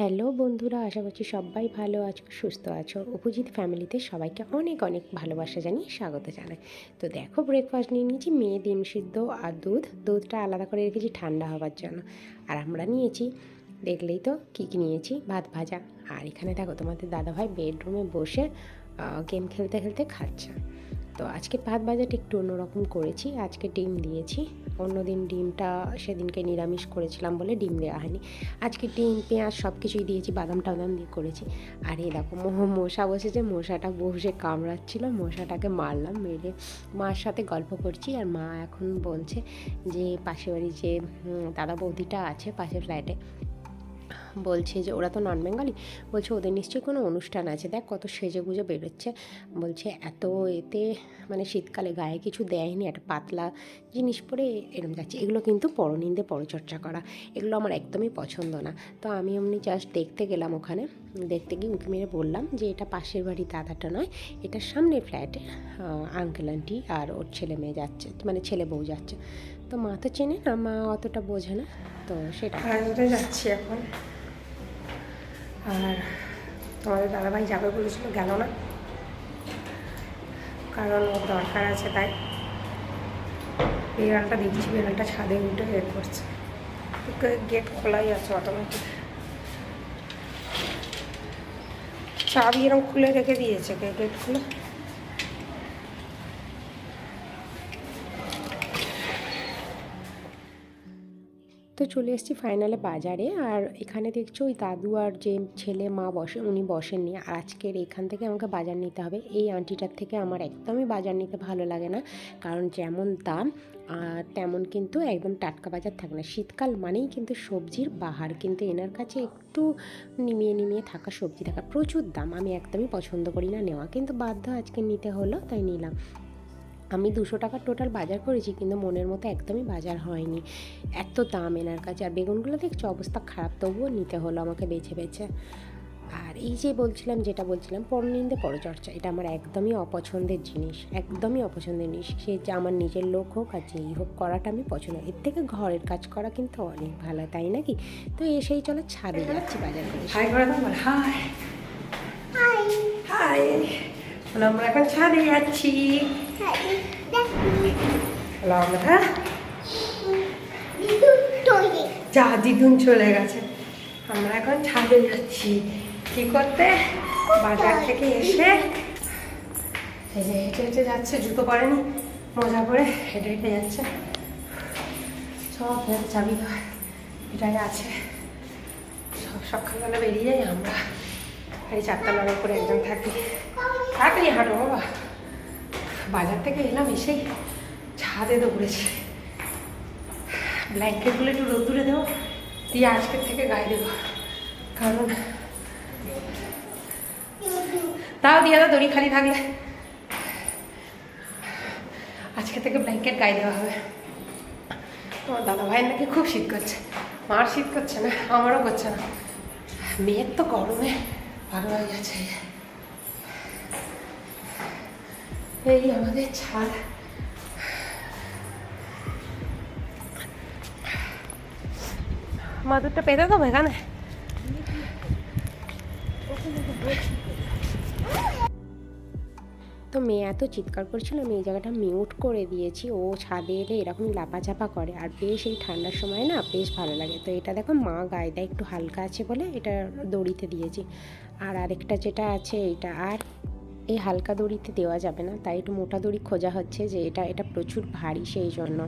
Hello বন্ধুরা, আশা করছি সবাই ভালো আছো, সুস্থ আছো। অপোজিট ফ্যামিলিতে সবাইকে অনেক অনেক ভালোবাসা জানিয়ে স্বাগত জানাই। তো দেখো ব্রেকফাস্ট নিয়ে নিয়েছি, মেয়ে ডিম সিদ্ধ আর দুধ। দুধটা আলাদা করে রেখেছি ঠান্ডা হওয়ার জন্য। আর আমরা নিয়েছি, দেখলেই তো কী কী নিয়েছি? ভাত ভাজা। আর এখানে দেখো তোমাদের দাদাভাই বেডরুমে বসে গেম খেলতে খেলতে খাচ্ছে। তো আজকে ভাত ভাজাটা একটু অন্যরকম করেছি। আজকে ডিম দিয়েছি। অন্যদিন ডিমটা সেদিনকে নিরামিষ করেছিলাম বলে ডিম দেওয়া হয়নি। আজকে ডিম, পেঁয়াজ সব কিছুই দিয়েছি, বাদাম টাদাম দিয়ে করেছি। আর এই দেখো মশা বসেছে, মশাটা বসে কামড়াচ্ছিল, মশাটাকে মারলাম, মেরে মার সাথে গল্প করছি। আর মা এখন বলছে যে পাশের বাড়ি যে দাদা বৌদিটা আছে পাশের ফ্ল্যাটে বলছে যে ওরা তো নন বেঙ্গলি। বলছে, ওদের নিশ্চয়ই কোনো অনুষ্ঠান আছে। দেখ কত সেজে গুজে বেরোচ্ছে। বলছে, এত এতে মানে শীতকালে গায়ে কিছু দেয়নি, একটা পাতলা জিনিস পরে এরম যাচ্ছে। এগুলো কিন্তু পরনিন্দে পরচর্চা করা। এগুলো আমার একদমই পছন্দ না। তো আমি এমনি জাস্ট দেখতে গেলাম ওখানে। দেখতে গিয়ে উঁকি মেরে বললাম যে, এটা পাশের বাড়ি দাদাটা নয়, এটা সামনের ফ্ল্যাটে। আঙ্কেল আন্টি আর ওর ছেলে মেয়ে যাচ্ছে মানে ছেলে বউ যাচ্ছে। তো মা তো চেনে না, মা অতটা বোঝে না। তো সেটা যাচ্ছি এখন। আর তোমাদের দাদাভাই যাবে বলেছিল, গেল না। কারণ ওর দরকার আছে তাই। বিড়ালটা দেখছি, বিড়ালটা ছাদে উঠে বের করছে। গেট খোলাই আছে অটোমেটিক চাবি এরকম খুলে রেখে দিয়েছে, গেট খুলে। তো চলে এসেছি ফাইনালে বাজারে। আর এখানে দেখছ ওই দাদু আর যে ছেলে মা বসে, উনি বসেননি। আর আজকের এখান থেকে আমাকে বাজার নিতে হবে। এই আন্টিটার থেকে আমার একদমই বাজার নিতে ভালো লাগে না। কারণ যেমন দাম তেমন কিন্তু একদম টাটকা বাজার থাকে না। শীতকাল মানেই কিন্তু সবজির বাহার কিন্তু এনার কাছে একটু নিমিয়ে নিমিয়ে থাকা সবজি থাকা প্রচুর দাম। আমি একদমই পছন্দ করি না নেওয়া। কিন্তু বাধ্য আজকে নিতে হলো, তাই নিলাম। আমি দুশো টাকা টোটাল বাজার করেছি কিন্তু মনের মতো একদমই বাজার হয়নি। এত দাম এনার কাছে। আর বেগুনগুলো দেখছি? অবস্থা খারাপ তবুও নিতে হলো আমাকে বেছে বেছে। আর এই যে বলছিলাম যেটা বলছিলাম পরনিন্দে পরচর্চা এটা আমার একদমই অপছন্দের জিনিস একদমই অপছন্দের জিনিস। সে যে আমার নিজের লোক হোক আর যেই হোক করাটা আমি পছন্দ এর থেকে ঘরের কাজ করা কিন্তু অনেক ভালো তাই নাকি তো এসেই চলো ছাদে যাচ্ছি বাজার করে। হাই হাই হাই বলো আমরা এখন ছাদে যাচ্ছি। বলো আমরা যা দিদুন চলে গেছে। আমরা এখন ছাদে যাচ্ছি। কি করতে? বাজার থেকে এসে এই হেঁটে হেঁটে যাচ্ছে, জুতো পরেনি, মজা করে হেঁটে হেঁটে যাচ্ছে। সব চাবি এটাই আছে। সব সকালবেলা বেরিয়ে যাই আমরা এই চারতলার উপরে একজন থাকি। তাড়াতাড়ি হাঁটো বাবা। বাজার থেকে এলাম, এসেই ছাদে দৌড়েছি। ব্ল্যাঙ্কেটগুলো একটু রোদ্দুরে দেবো, দিয়ে আজকের থেকে গায়ে দেবো। কারণ তাও দিয়ে দাও, দড়ি খালি থাকলে। আজকে থেকে ব্ল্যাঙ্কেট গায়ে দেওয়া হবে। তোমার দাদা ভাইয়ের নাকি খুব শীত করছে। মার শীত করছে না, আমারও করছে না। মেয়ের তো গরমে ভালো হয়ে গেছে। এই আমাদের ছাদ মাদুরটা পেতে দেবো এখানে তো মেয়ে এত চিৎকার করছিল আমি এই জায়গাটা মিউট করে দিয়েছি। ও ছাদে এলে এরকমই লাপাচাপা করে। আর বেশ এই ঠান্ডার সময় না বেশ ভালো লাগে। তো এটা দেখো মা গায়ে দেয় একটু হালকা আছে বলে এটা দড়িতে দিয়েছি। আর আরেকটা যেটা আছে এটা আর এই হালকা দড়িতে দেওয়া যাবে না। তাই একটু মোটা দড়ি খোঁজা হচ্ছে যে এটা এটা প্রচুর ভারী সেই জন্য।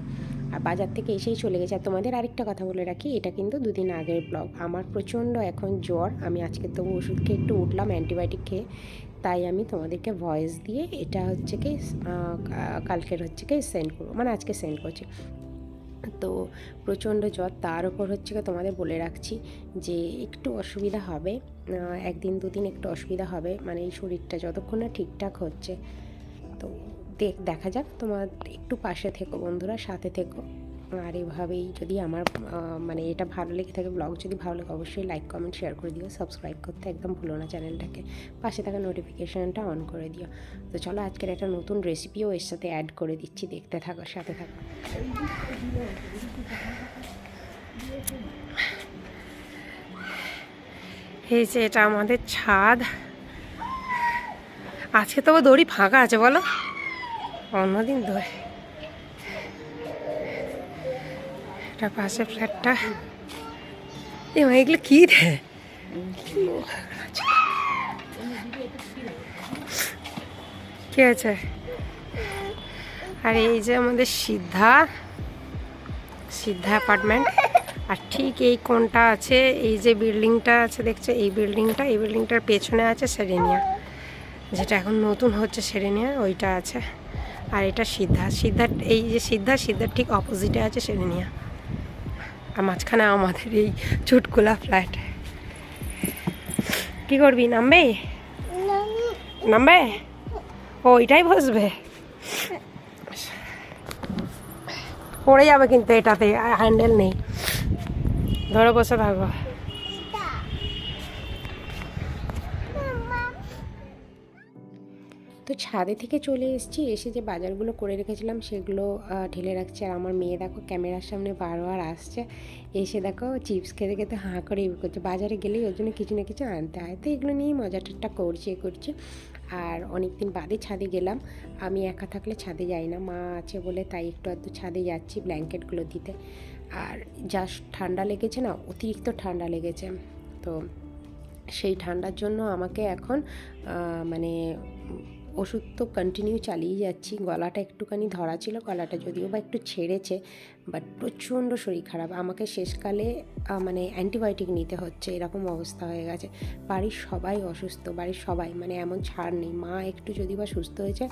আর বাজার থেকে এসেই চলে গেছে। আর তোমাদের আরেকটা কথা বলে রাখি, এটা কিন্তু দুদিন আগের ব্লগ। আমার প্রচণ্ড এখন জ্বর। আমি আজকে তবু ওষুধ খেয়ে একটু উঠলাম, অ্যান্টিবায়োটিক খেয়ে। তাই আমি তোমাদেরকে ভয়েস দিয়ে এটা হচ্ছে কি কালকের হচ্ছে কি সেন্ড করব। মানে আজকে সেন্ড করছি। তো প্রচণ্ড জ্বর। তার উপর হচ্ছে তোমাদের বলে রাখছি যে একটু অসুবিধা হবে একদিন একদিন দুদিন একটু অসুবিধা হবে মানে এই শরীরটা যতক্ষণ না ঠিকঠাক হচ্ছে। তো দেখ, দেখা যাক তোমার একটু পাশে থেকো বন্ধুরা, সাথে থেকো। আর এভাবেই যদি আমার মানে এটা ভালো লেগে থাকে, ব্লগ যদি ভালো লাগে, অবশ্যই লাইক কমেন্ট শেয়ার করে দিও। সাবস্ক্রাইব করতে একদম ভুলো না চ্যানেলটাকে। পাশে থাকা নোটিফিকেশানটা অন করে দিও। তো চলো, আজকের একটা নতুন রেসিপিও এর সাথে অ্যাড করে দিচ্ছি। দেখতে থাকো, সাথে থাকো। এই যে এটা আমাদের ছাদ। আজকে তবু দড়ি ফাঁকা আছে, বলো? অন্যদিন দড়ি এটা পাশে ফ্ল্যাটটা এবার এগুলো কি রে? কি আছে আর এই যে আমাদের সিদ্ধা সিদ্ধা অ্যাপার্টমেন্ট আর ঠিক এই কোনটা আছে, এই যে বিল্ডিংটা আছে, দেখছ? এই বিল্ডিংটা এই বিল্ডিংটার পেছনে আছে সেরেনিয়া যেটা এখন নতুন হচ্ছে সেরেনিয়া ওইটা আছে। আর এটা সিদ্ধা। সিদ্ধার, এই যে সিদ্ধা, সিদ্ধার ঠিক অপোজিটে আছে সেরেনিয়া আর মাঝখানে আমাদের এই চুটকুলা ফ্ল্যাট কি করবি, নামবে? নামবে? ও, এটাই বসবে। পড়ে যাবে কিন্তু এটাতে, হ্যান্ডেল নেই। ধরো বসে থাকো। তো ছাদে থেকে চলে এসেছি, এসে যে বাজারগুলো করে রেখেছিলাম সেগুলো ঢেলে রাখছি। আর আমার মেয়ে দেখো ক্যামেরার সামনে বারবার আসছে। এসে দেখো চিপস খেতে খেতে হাঁ করে ইয়ে করছে। বাজারে গেলেই ওর জন্য কিছু না কিছু আনতে হয়। তো এগুলো নিয়েই মজা টজা করছি, এ করছি। আর অনেক দিন বাদে ছাদে গেলাম। আমি একা থাকলে ছাদে যাই না। মা আছে বলে তাই একটু আধটু ছাদে যাচ্ছি ব্ল্যাঙ্কেটগুলো দিতে। আর যা ঠান্ডা লেগেছে না, অতিরিক্ত ঠান্ডা লেগেছে। তো সেই ঠান্ডার জন্য আমাকে এখন মানে ওষুধ তো কন্টিনিউ চালিয়ে যাচ্ছি। গলাটা একটুখানি ধরা ছিল, গলাটা যদিও বা একটু ছেড়েছে বাট প্রচণ্ড শরীর খারাপ। আমাকে শেষকালে মানে অ্যান্টিবায়োটিক নিতে হচ্ছে, এরকম অবস্থা হয়ে গেছে। বাড়ির সবাই অসুস্থ, বাড়ির সবাই মানে এমন ছাড় নেই। মা একটু যদি বা সুস্থ হয়েছে,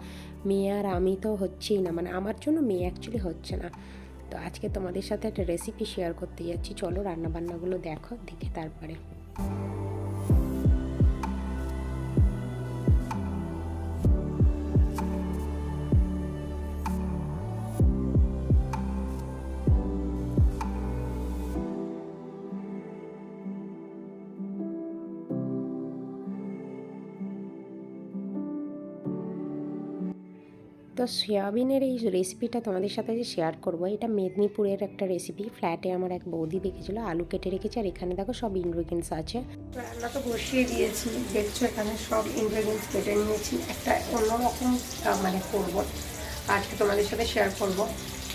মেয়ে আর আমি তো হচ্ছেই না মানে আমার জন্য মেয়ে অ্যাকচুয়ালি হচ্ছে না। তো আজকে তোমাদের সাথে একটা রেসিপি শেয়ার করতে যাচ্ছি। চলো রান্নাবান্নাগুলো দেখো, দেখে তারপরে। তো সয়াবিনের এই রেসিপিটা তোমাদের সাথে যে শেয়ার করব, এটা মেদিনীপুরের একটা রেসিপি ফ্ল্যাটে আমার এক বৌদি দেখেছিল, আলু কেটে রেখেছে, আর এখানে দেখো সব ইনগ্রিডিয়েন্টস আছে। রান্না তো বসিয়ে দিয়েছি, দেখছ এখানে সব ইনগ্রেডিয়েন্টস কেটে নিয়েছি। একটা অন্যরকম মানে করব। আজকে তোমাদের সাথে শেয়ার করব।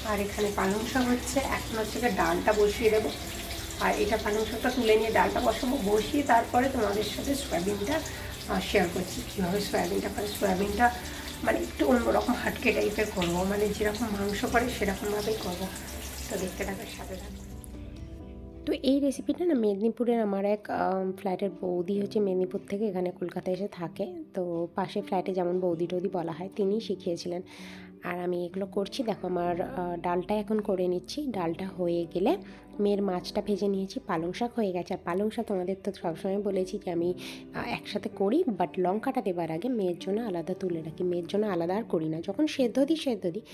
আর এখানে পালং শাক হচ্ছে, এখন হচ্ছে ডালটা বসিয়ে দেবো। আর এটা পালং শাকটা তুলে নিয়ে ডালটা বসাবো, বসিয়ে তারপরে তোমাদের সাথে সয়াবিনটা শেয়ার করছি। কীভাবে সয়াবিনটা করে, সয়াবিনটা মানে একটু অন্যরকম হাটকে টাইপের করব। মানে যেরকম মাংস করে, সেরকমভাবেই করব। তো দেখতে থাকার সাথে তো এই রেসিপিটা না মেদিনীপুরের আমার এক ফ্ল্যাটের বৌদি হচ্ছে মেদিনীপুর থেকে এখানে কলকাতায় এসে থাকে। তো পাশে ফ্ল্যাটে যেমন বৌদি টৌদি বলা হয় তিনি শিখিয়েছিলেন। আর আমি এগুলো করছি। দেখো আমার ডালটা এখন করে নিচ্ছি। ডালটা হয়ে গেলে মেয়ের মাছটা ভেজে নিয়েছি। পালং শাক হয়ে গেছে। আর পালং শাক তোমাদের তো সবসময় বলেছি যে আমি একসাথে করি বাট লঙ্কাটা দেবার আগে মেয়ের জন্য আলাদা তুলে রাখি। মেয়ের জন্য আলাদা আর করি না। যখন সেদ্ধ দিই সেদ্ধ দিই।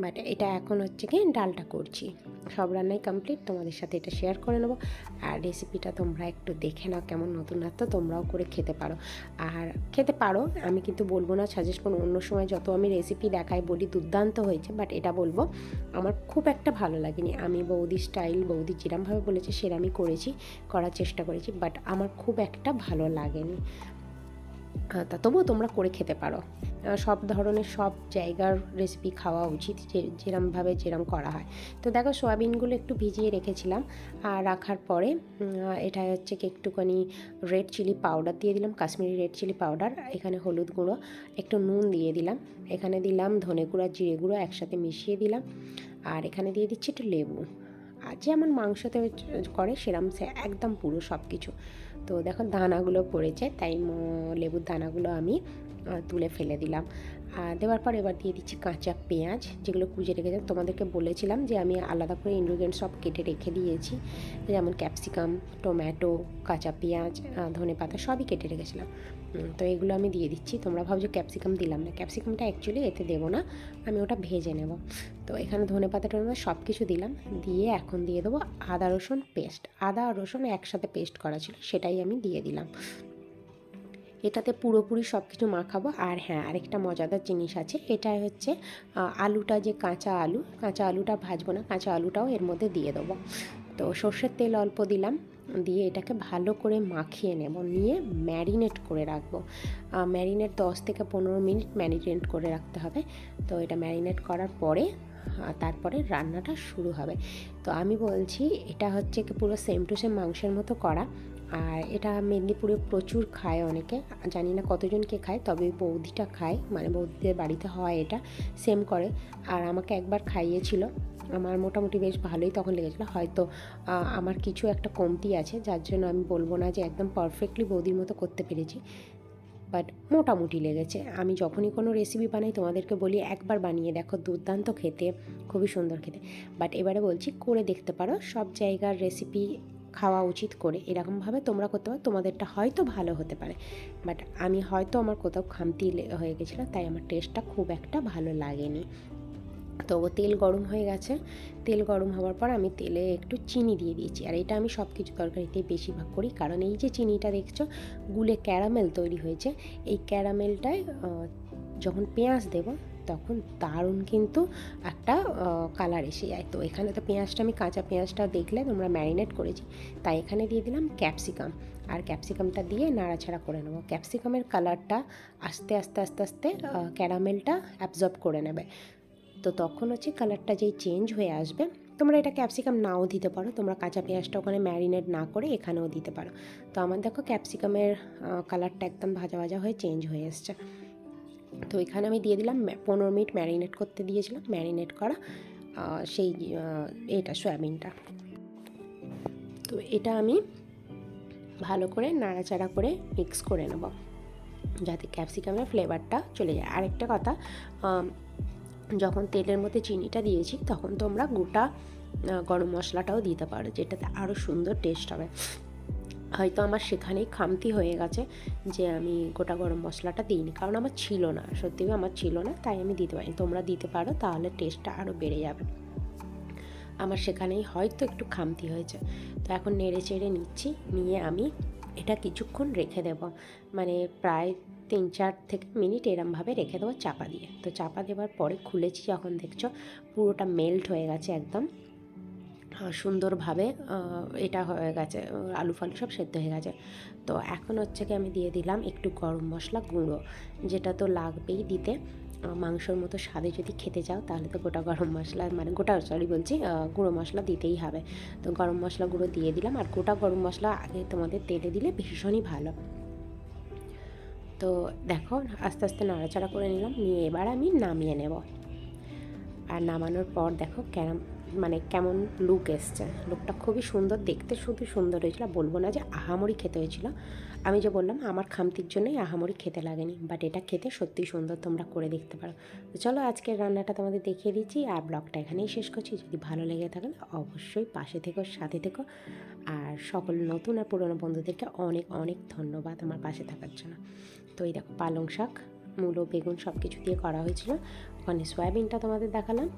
বাট এটা এখন হচ্ছে কি ডালটা করছি। সব রান্নাই কমপ্লিট তোমাদের সাথে এটা শেয়ার করে নেব। আর রেসিপিটা তোমরা একটু দেখে নাও কেমন নতুন তো তোমরাও করে খেতে পারো। আর খেতে পারো, আমি কিন্তু বলব না সাজেস্ট করো অন্য সময় যত আমি রেসিপি দেখাই বলি, দুর্দান্ত হয়েছে। বাট এটা বলব, আমার খুব একটা ভালো লাগেনি। আমি বৌদি স্টাইল বৌদি যেরমভাবে বলেছে, সেরামই করেছি, করার চেষ্টা করেছি। বাট আমার খুব একটা ভালো লাগেনি। তা তবুও তোমরা করে খেতে পারো। সব ধরনের সব জায়গার রেসিপি খাওয়া উচিত, যে, যেরমভাবে যেরম করা হয়। তো দেখো, সয়াবিনগুলো একটু ভিজিয়ে রেখেছিলাম, আর রাখার পরে এটা হচ্ছে একটুখানি রেড চিলি পাউডার দিয়ে দিলাম, কাশ্মীরি রেড চিলি পাউডার এখানে হলুদ গুঁড়ো, একটু নুন দিয়ে দিলাম। এখানে দিলাম ধনে গুঁড়ো, জিরে গুঁড়ো একসাথে মিশিয়ে দিলাম, আর এখানে দিয়ে দিচ্ছি একটু লেবু। আর যেমন মাংসতে করে সেরম সে, একদম পুরো সব কিছু তো দেখো দানাগুলো পড়েছে, তাই লেবুর দানাগুলো আমি তুলে ফেলে দিলাম। আর দেওয়ার পর এবার দিয়ে দিচ্ছি কাঁচা পেঁয়াজ, যেগুলো কুচে রেখেছিলাম। তোমাদেরকে বলেছিলাম যে আমি আলাদা করে ইনগ্রিডিয়েন্ট সব কেটে রেখে দিয়েছি। যেমন ক্যাপসিকাম টমেটো কাঁচা পেঁয়াজ ধনে পাতা সবই কেটে রেখেছিলাম। তো এগুলো আমি দিয়ে দিচ্ছি। তোমরা ভাবছ ক্যাপসিকাম দিলাম না। ক্যাপসিকামটা অ্যাকচুয়ালি এতে দেবো না। আমি ওটা ভেজে নেব। তো এখানে ধনে পাতা টনে সব কিছু দিলাম। দিয়ে এখন দিয়ে দেবো আদা, রসুন পেস্ট আদা রসুন একসাথে পেস্ট করা ছিল, সেটাই আমি দিয়ে দিলাম। এটাতে পুরোপুরি সব কিছু মাখাবো। আর হ্যাঁ আরেকটা মজাদার জিনিস আছে। এটা হচ্ছে আলুটা যে কাঁচা আলু, কাঁচা আলুটা ভাজবো না, কাঁচা আলুটাও এর মধ্যে দিয়ে দেবো। তো সর্ষের তেল অল্প দিলাম, দিয়ে এটাকে ভালো করে মাখিয়ে নেব, নিয়ে ম্যারিনেট করে রাখব। ম্যারিনেট দশ থেকে পনেরো মিনিট ম্যারিনেট করে রাখতে হবে। তো এটা ম্যারিনেট করার পরে তারপরে রান্নাটা শুরু হবে। তো আমি বলছি, এটা হচ্ছে কি পুরো সেম টু সেম মাংসের মতো করা। আর এটা মেদিনীপুরে প্রচুর খায় অনেকে। জানি না কতজনকে খায়, তবে বৌদিটা খায়। মানে বৌদিদের বাড়িতে হয় এটা সেম করে। আর আমাকে একবার খাইয়েছিল, আমার মোটামুটি বেশ ভালোই তখন লেগেছিলো। হয়তো আমার কিছু একটা কমতি আছে, যার জন্য আমি বলব না যে একদম পারফেক্টলি বৌদির মতো করতে পেরেছি। বাট মোটামুটি লেগেছে। আমি যখনই কোনো রেসিপি বানাই, তোমাদেরকে বলি, একবার বানিয়ে দেখো, দুর্দান্ত খেতে, খুবই সুন্দর খেতে। বাট এবারে বলছি, করে দেখতে পারো। সব জায়গার রেসিপি খাওয়া উচিত করে। এরকমভাবে তোমরা করতে পারো, তোমাদেরটা হয়তো ভালো হতে পারে। বাট আমি হয়তো আমার কোথাও খামতি হয়ে গেছিল, তাই আমার টেস্টটা খুব একটা ভালো লাগেনি। তো তেল গরম হয়ে গেছে। তেল গরম হওয়ার পর আমি তেলে একটু চিনি দিয়ে দিয়েছি। আর এটা আমি সব কিছু তরকারিতে বেশিরভাগ করি। কারণ এই যে চিনিটা দেখছ, গুলে ক্যারামেল তৈরি হয়েছে। এই ক্যারামেলটায় যখন পেঁয়াজ দেব তখন দারুণ কিন্তু একটা কালার এসে যায়। তো এখানে তো পেঁয়াজটা আমি কাঁচা পেঁয়াজটা দেখলে তোমরা ম্যারিনেট করেছি। তাই এখানে দিয়ে দিলাম ক্যাপসিকাম আর ক্যাপসিকামটা দিয়ে নাড়াছাড়া করে নেব। ক্যাপসিকামের কালারটা আস্তে আস্তে আস্তে আস্তে ক্যারামেলটা অ্যাবজর্ব করে নেবে। তো তখন হচ্ছে কালারটা যেই চেঞ্জ হয়ে আসবে, তোমরা এটা ক্যাপসিকাম নাও দিতে পারো। তোমরা কাঁচা পেঁয়াজটা ওখানে ম্যারিনেট না করে এখানেও দিতে পারো। তো আমার দেখো ক্যাপসিকামের কালারটা একদম ভাজা ভাজা হয়ে চেঞ্জ হয়ে এসছে। তো এখানে আমি দিয়ে দিলাম পনেরো মিনিট ম্যারিনেট করতে দিয়েছিলাম, ম্যারিনেট করা সেই এটা সয়াবিনটা। তো এটা আমি ভালো করে নাড়াচাড়া করে মিক্স করে নেব, যাতে ক্যাপসিকামের ফ্লেভারটা চলে যায়। আরেকটা কথা যখন তেলের মধ্যে চিনিটা দিয়েছি, তখন তোমরা গোটা গরম মশলাটাও দিতে পারো, যেটাতে আরও সুন্দর টেস্ট হবে। হয়তো আমার সেখানেই খামতি হয়ে গেছে যে আমি গোটা গরম মশলাটা দিইনি। কারণ আমার ছিল না, সত্যি আমার ছিল না, তাই আমি দিতে পারিনি। তোমরা দিতে পারো, তাহলে টেস্টটা আরও বেড়ে যাবে। আমার সেখানেই হয়তো একটু খামতি হয়েছে। তো এখন নেড়ে চেড়ে নিচ্ছি, নিয়ে আমি এটা কিছুক্ষণ রেখে দেব। মানে প্রায় তিন চার থেকে মিনিট এরমভাবে রেখে দেবো চাপা দিয়ে। তো চাপা দেওয়ার পরে খুলেছি যখন দেখছ, পুরোটা মেল্ট হয়ে গেছে একদম। সুন্দরভাবে এটা হয়ে গেছে, আলু ফালু সব সেদ্ধ হয়ে গেছে। তো এখন হচ্ছে কি আমি দিয়ে দিলাম একটু গরম মশলা গুঁড়ো, যেটা তো লাগবেই দিতে। মাংসর মতো স্বাদে যদি খেতে চাও, তাহলে তো গোটা গরম মশলা মানে গোটা সরি বলছি গুঁড়ো মশলা দিতেই হবে। তো গরম মশলা গুঁড়ো দিয়ে দিলাম, আর গোটা গরম মশলা আগে তোমাদের তেলে দিলে ভীষণই ভালো। তো দেখো, আস্তে আস্তে নাড়াচাড়া করে নিলাম, নিয়ে এবার আমি নামিয়ে নেব। আর নামানোর পর দেখো কেমন মানে কেমন লুক এসছে। লুকটা খুবই সুন্দর, দেখতে শুধু সুন্দর হয়েছিল। বলব না যে আহামরি খেতে হয়েছিল। আমি যে বললাম, আমার খামতির জন্যই আহামরি খেতে লাগেনি। বাট এটা খেতে সত্যি সুন্দর, তোমরা করে দেখতে পারো। তো চলো, আজকের রান্নাটা তোমাদের দেখিয়ে দিচ্ছি। আর ব্লগটা এখানেই শেষ করছি। যদি ভালো লেগে থাকে অবশ্যই পাশে থেকো, সাথে থেকো। আর সকল নতুন আর পুরনো বন্ধুদেরকে অনেক অনেক ধন্যবাদ আমার পাশে থাকার জন্য। তো এই দেখো, পালং শাক মূলো, বেগুন সব কিছু দিয়ে করা হয়েছিল। ওখানে সয়াবিনটা তোমাদের দেখালাম।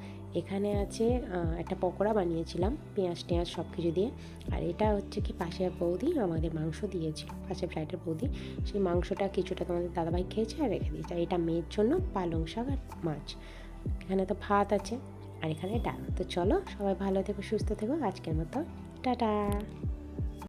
এখানে আছে একটা পকোড়া বানিয়েছিলাম, পেঁয়াজ টেঁয়াজ সব কিছু দিয়ে। আর এটা হচ্ছে কি পাশে বৌদি আমাদের মাংস দিয়েছে পাশে ফ্রাইডের বৌদি। সেই মাংসটা কিছুটা তোমাদের দাদাভাই খেয়েছে আর রেখে দিয়েছে। আর এটা মেয়ের জন্য পালং শাক আর মাছ। এখানে তো ভাত আছে আর এখানে ডাল। তো চলো সবাই ভালো থেকো, সুস্থ থেকো। আজকের মতো, টাটা।